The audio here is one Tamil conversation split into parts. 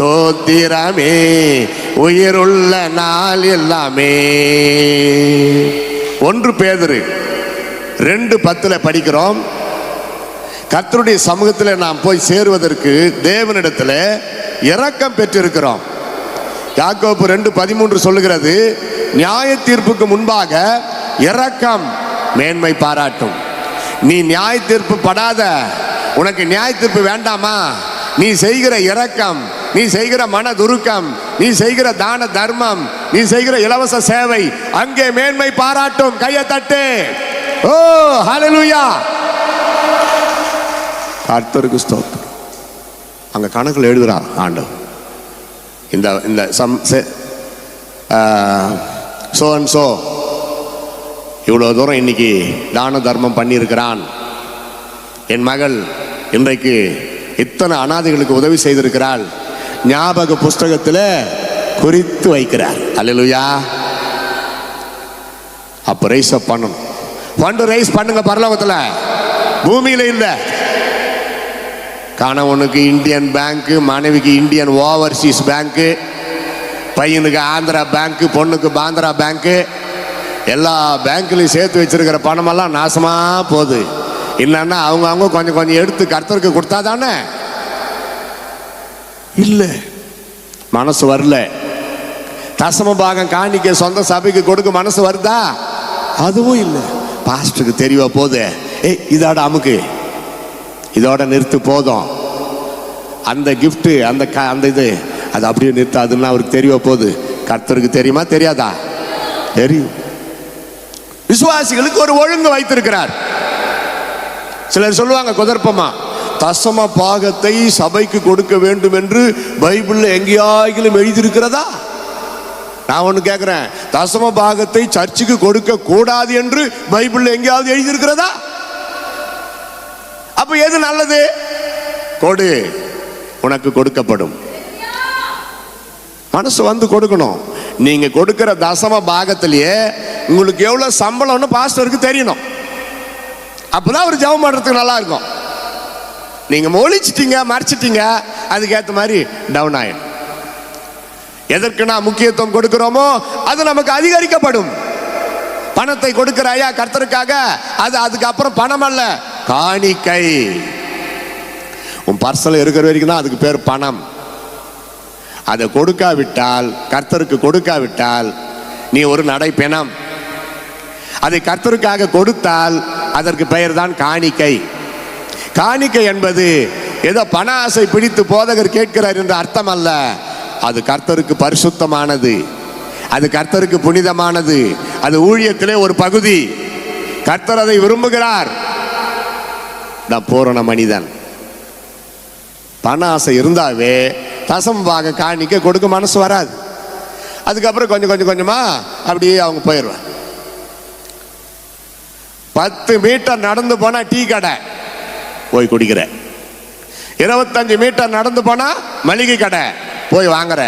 ஸ்தோத்திரமே. உயிருள்ள நாள் எல்லாமே. ஒன்று பேதரு ரெண்டு பத்தில் படிக்கிறோம். கர்த்தருடைய சமூகத்தில் நாம் போய் சேருவதற்கு தேவனிடத்தில் இரக்கம் பெற்றிருக்கிறோம். யாக்கோப்பு ரெண்டு பதிமூன்று சொல்லுகிறது நியாய தீர்ப்புக்கு முன்பாக இரக்கம் மேன்மை பாராட்டும். நீ நியாய தீர்ப்பு படாத. உனக்கு நியாய தீர்ப்பு வேண்டாமா? நீ செய்கிற இரக்கம் நீ செய்கிற மன துருக்கம் நீ செய்கிற தான தர்மம் நீ செய்கிற இலவச சேவை அங்கே மேன்மை பாராட்டும் கையை தட்டு. ஓ ஹலலுயா கர்த்தருக்கு ஸ்தோத்திரம். அங்க கணக்கில் எழுதுறான் ஆண்டவர். இந்த இந்த சம் சோ அண்ட் சோ இவ்வளோ தூரம் இன்னைக்கு தான தர்மம் பண்ணியிருக்கிறான். என் மகள் இன்றைக்கு எத்தனை அனாதைகளுக்கு உதவி செய்திருக்கிறாள். ஞாபக புஸ்தகத்தில் குறித்து வைக்கிறார். அல்லேலூயா. அப்போ ரைஸ் அப் பண்ணணும் ஃபண்டு ரைஸ் பண்ணுங்க பரலோகத்தில். பூமியில் இல்லை. கணவனுக்கு இந்தியன் பேங்க்கு மனைவிக்கு இந்தியன் ஓவர்சீஸ் பேங்க்கு பையனுக்கு ஆந்திரா பேங்க்கு பொண்ணுக்கு பாந்திரா பேங்க்கு எல்லா பேங்க்லையும் சேர்த்து வச்சிருக்கிற பணமெல்லாம் நாசமாக போகுது. இல்லைன்னா அவங்க அவங்க கொஞ்சம் கொஞ்சம் எடுத்து கர்த்தருக்கு கொடுத்தா தானே? இல்லை. மனசு வரல. தசம பாகம் காணிக்க சொந்த சபைக்கு கொடுக்க மனசு வருதா? அதுவும் இல்லை. பாஸ்டருக்கு தெரியவா போகுது ஏய் இதோட அமுக்கு. இதோட நிறுத்து போதும். அந்த gift அந்த க அந்த இது அது அப்படியே நிறுத்தாதுன்னா அவருக்கு தெரியவா போகுது கர்த்தருக்கு தெரியுமா தெரியாதா? தெரியும். விசுவாசிகளுக்கு ஒரு ஒழுங்கு வைத்திருக்கிறார். சிலர் சொல்லுவாங்க குதர்ப்பமா. தசம பாகத்தை சபைக்கு கொடுக்க வேண்டும் என்று பைபிள்ல எங்கேயாயிலும் எழுதியிருக்கிறதா? நான் ஒன்று கேட்குறேன் தசம பாகத்தை சர்ச்சுக்கு கொடுக்க கூடாது என்று பைபிளில் எங்கேயாவது எழுதியிருக்கிறதா? அப்ப எது நல்லது? கொடு. உனக்கு கொடுக்கப்படும். மனசு வந்து கொடுக்கணும். நீங்க கொடுக்கிற தசம பாகத்திலேயே உங்களுக்கு எவ்வளவு சம்பளம்னு பாஸ்டருக்கு தெரியணும். அப்பதான் அவர் ஜெபம் பண்றதுக்கு நல்லா இருக்கும். நீங்க மொழிச்சிட்டீங்க மறைச்சிட்டீங்க அதுக்கேற்ற மாதிரி டவுன் ஆயிடும் எதற்கு நான் முக்கியத்துவம் கொடுக்கிறோமோ அது நமக்கு அதிகரிக்கப்படும். பணத்தை கொடுக்கிற ஐயா கர்த்தருக்காக அது அதுக்கப்புறம் பணம் அல்ல காணிக்கை. உன் பர்சல் இருக்கிற வரைக்கும் தான் அதுக்கு பேர் பணம். அதை கொடுக்காவிட்டால் கர்த்தருக்கு கொடுக்காவிட்டால் நீ ஒரு நடை பிணம். அதை கர்த்தருக்காக கொடுத்தால் அதற்கு பெயர் தான் காணிக்கை. காணிக்கை என்பது ஏதோ பண ஆசை பிடித்து போதகர் கேட்கிறார் என்ற அர்த்தம் அல்ல அது கர்த்தருக்கு பரிசுத்தமானது. அது கர்த்தருக்கு புனிதமானது. அது ஊழியத்திலே ஒரு பகுதி. கர்த்தர் அதை விரும்புகிறார். நான் பூரண மனிதன். பண ஆசை இருந்தாவே தசம் பாக காணிக்க கொடுக்க மனசு வராது. அதுக்கப்புறம் கொஞ்சம் கொஞ்சம் கொஞ்சமா அப்படியே அவங்க போயிடுவேன் பத்து மீட்டர் நடந்து போனா டீ கடை. போய் குடிக்கிற. இருபத்தஞ்சு மீட்டர் நடந்து போனா மளிகை கடை போய் வாங்குற.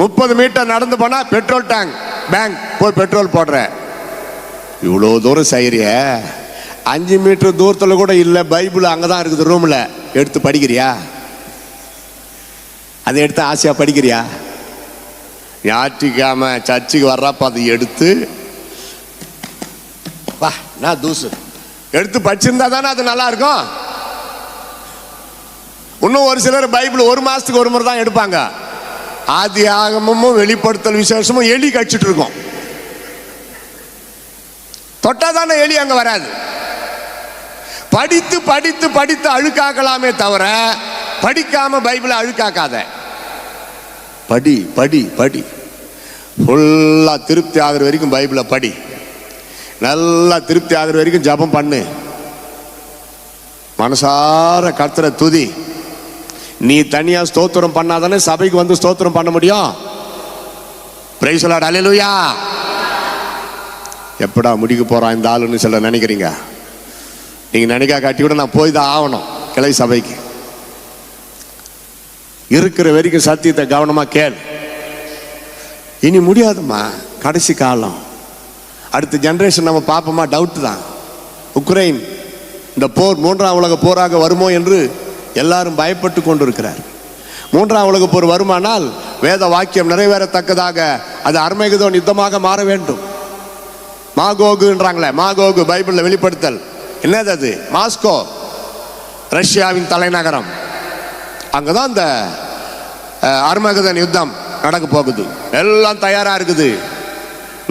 முப்பது மீட்டர் நடந்து போனா பெட்ரோல் டேங்க் பேங்க் போய் பெட்ரோல் போடுற. இவ்வளோ தூரம் செய்கிறிய அஞ்சு மீட்டர் தூரத்தில் கூட இல்லை பைபிள் அங்கே தான் இருக்குது ரூமில் எடுத்து படிக்கிறியா? அதை எடுத்து ஆசையாக படிக்கிறியா? ஞாயிற்றுக்கிழமை சர்ச்சுக்கு வர்றப்ப அதை எடுத்து வா நான் தூசு. எடுத்து படிச்சிருந்தா தானே அது நல்லா இருக்கும் இன்னும் ஒரு சிலர் பைபிள் ஒரு மாசத்துக்கு ஒரு முறை தான் எடுப்பாங்க. ஆதி ஆகமும் வெளிப்படுத்தல் விசேஷமும் எலி கடிச்சிட்டு இருக்கும். தொட்டா தானே எலி அங்க வராது. படித்து படித்து படித்து அழுக்காக்கலாமே தவிர படிக்காம பைபிளை அழுக்காக்காத. படி படி படி. ஃபுல்லா திருப்தி ஆகிற வரைக்கும் பைபிளை படி. நல்லா திருப்தி ஆகிற வரைக்கும் ஜெபம் பண்ணு. மனசார கத்துற துதி. நீ தனியா ஸ்தோத்திரம் பண்ணாதானே சபைக்கு வந்து ஸ்தோத்திரம் பண்ண முடியும்? பிரைசலாட் அலையலுயா எப்படா முடிக்க போகிறான் இந்த ஆளுன்னு சொல்ல நினைக்கிறீங்க? நீங்க நினைக்கா காட்டி கூட நான் போய் தான் ஆகணும் கிளை சபைக்கு. இருக்கிற வரைக்கும் சத்தியத்தை கவனமா கேள். இனி முடியாதும்மா. கடைசி காலம். அடுத்த ஜென்ரேஷன் நம்ம பார்ப்போமா? டவுட் தான். உக்ரைன் இந்த போர் மூன்றாம் உலக போராக வருமோ என்று எல்லாரும் பயப்பட்டு கொண்டிருக்கிறார். மூன்றாம் உலக போர் வருமானால் வேத வாக்கியம் நிறைவேறத்தக்கதாக அது அர்மேகதோன் யுத்தமாக மாற வேண்டும். மாகோகுன்றாங்களே மாகோகு பைபிளில் வெளிப்படுத்தல். என்னது அது? மாஸ்கோ ரஷ்யாவின் தலைநகரம். அங்கே தான் இந்த அஹ், அர்மகதன் யுத்தம் நடக்க போகுது. எல்லாம் தயாராக இருக்குது.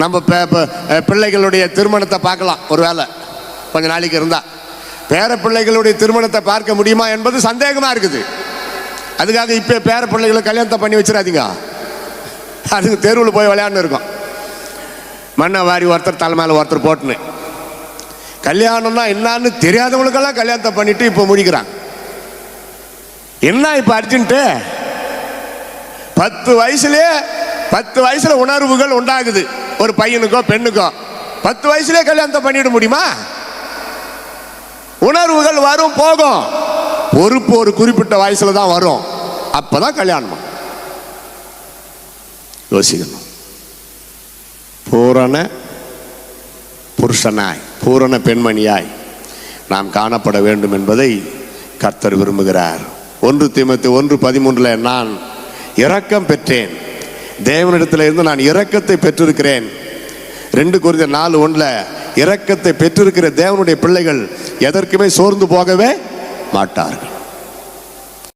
நம்ம பிள்ளைகளுடைய திருமணத்தை பார்க்கலாம் ஒரு வேளை கொஞ்ச நாளைக்கு இருந்தால் பேர பிள்ளைகளுடைய திருமணத்தை பார்க்க முடியுமா என்பது சந்தேகமாக இருக்குது. அதுக்காக இப்போ பேர பிள்ளைகளை கல்யாணத்தை பண்ணி வச்சிடாதீங்க. அதுக்கு தெருவில் போய் விளையாண்டு இருக்கோம். மண்ணை வாரி ஒருத்தர் தலை மேலே ஒருத்தர் போட்டுன்னு. கல்யாணம்னா என்னன்னு தெரியாதவங்களுக்கெல்லாம் கல்யாணத்தை பண்ணிட்டு இப்போ முடிக்கிறாங்க. என்ன இப்போ அர்ஜென்ட்டு? பத்து வயசுலேயே பத்து வயசில் உணர்வுகள் உண்டாகுது. ஒரு பையனுக்கோ பெண்ணுக்கோ பத்து வயசுலேயே கல்யாணத்தை பண்ணிட முடியுமா? உணர்வுகள் வரும் போகும். பொறுப்பு ஒரு குறிப்பிட்ட வயசுல தான் வரும். அப்பதான் கல்யாணம் யோசிக்கணும். பூரண புருஷனாய் பூரண பெண்மணியாய் நாம் காணப்பட வேண்டும் என்பதை கர்த்தர் விரும்புகிறார். ஒன்று தீமத்து ஒன்று பதிமூன்றில் நான் இரக்கம் பெற்றேன். தேவனிடத்தில் இருந்து நான் இரக்கத்தை பெற்றிருக்கிறேன். ரெண்டு குறித்த நாலு ஒன்றில் இரக்கத்தை பெற்றிருக்கிற தேவனுடைய பிள்ளைகள் எதற்குமே சோர்ந்து போகவே மாட்டார்கள்.